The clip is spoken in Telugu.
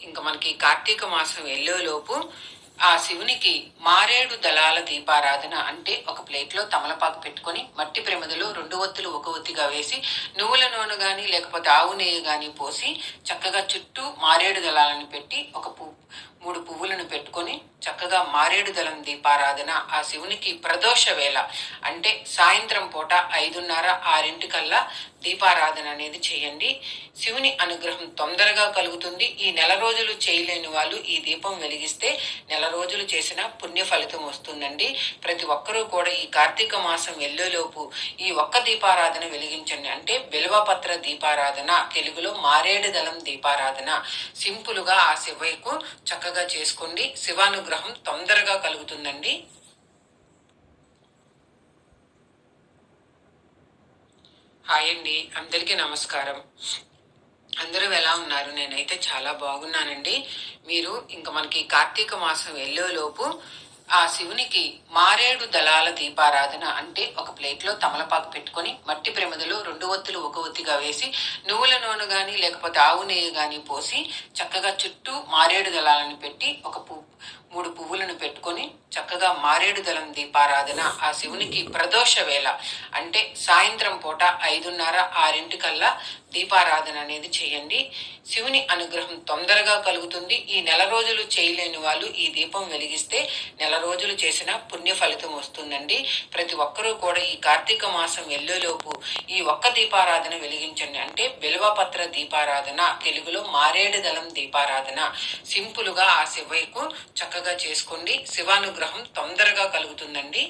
ఇంకా మనకి కార్తీక మాసం వెళ్ళేలోపు ఆ శివునికి మారేడు దళాల దీపారాధన అంటే ఒక ప్లేట్లో తమలపాకు పెట్టుకొని మట్టి ప్రమిదలో రెండు ఒత్తులు ఒక ఒత్తిగా వేసి నువ్వుల నూనె కానీ లేకపోతే ఆవు నెయ్యి కానీ పోసి చక్కగా చుట్టూ మారేడు దళాలను పెట్టి ఒక పువ్వు మూడు పువ్వులను పెట్టు చక్కగా మారేడు దళం దీపారాధన ఆ శివునికి ప్రదోష వేళ. అంటే సాయంత్రం పూట ఐదున్నర ఆరింటికల్లా దీపారాధన అనేది చేయండి. శివుని అనుగ్రహం తొందరగా కలుగుతుంది. ఈ నెల రోజులు చేయలేని వాళ్ళు ఈ దీపం వెలిగిస్తే నెల రోజులు చేసిన పుణ్య ఫలితం వస్తుందండి. ప్రతి ఒక్కరూ కూడా ఈ కార్తీక మాసం వెళ్ళేలోపు ఈ ఒక్క దీపారాధన వెలిగించండి. అంటే బిల్వపత్ర దీపారాధన తెలుగులో మారేడు దళం దీపారాధన. సింపుల్గా ఆ శివయ్యకు చక్కగా చేసుకోండి. శివానుగ్రహం తొందరగా కలుగుతుందండి. హాయ్ అండి అందరికీ నమస్కారం. అందరూ ఎలా ఉన్నారు? నేనైతే చాలా బాగున్నానండి. మీరు ఇంకా మనకి కార్తీక మాసం వెళ్ళేలోపు ఆ శివునికి మారేడు దళాల దీపారాధన అంటే ఒక ప్లేట్లో తమలపాకు పెట్టుకొని మట్టి ప్రమిదలో రెండు ఒత్తులు ఒక ఒత్తిగా వేసి నువ్వుల నూనె కానీ లేకపోతే ఆవు నెయ్యి కానీ పోసి చక్కగా చుట్టూ మారేడు దళాలను పెట్టి ఒక పువ్వు మూడు పువ్వులను పెట్టుకొని చక్కగా మారేడు దళం దీపారాధన ఆ శివునికి ప్రదోష వేళ. అంటే సాయంత్రం పూట ఐదున్నర ఆరింటికల్లా దీపారాధన అనేది చేయండి. శివుని అనుగ్రహం తొందరగా కలుగుతుంది. ఈ నెల రోజులు చేయలేని వాళ్ళు ఈ దీపం వెలిగిస్తే నెల రోజులు చేసిన పుణ్య ఫలితం వస్తుందండి. ప్రతి ఒక్కరూ కూడా ఈ కార్తీక మాసం వెళ్ళేలోపు ఈ ఒక్క దీపారాధన వెలిగించండి. బిల్వపత్ర దీపారాధన తెలుగులో మారేడు దళం దీపారాధన. సింపుల్గా ఆ శివయ్యకు చక్కగా చేసుకోండి శివానుగ్రహం తొందరగా కలుగుతుందండి.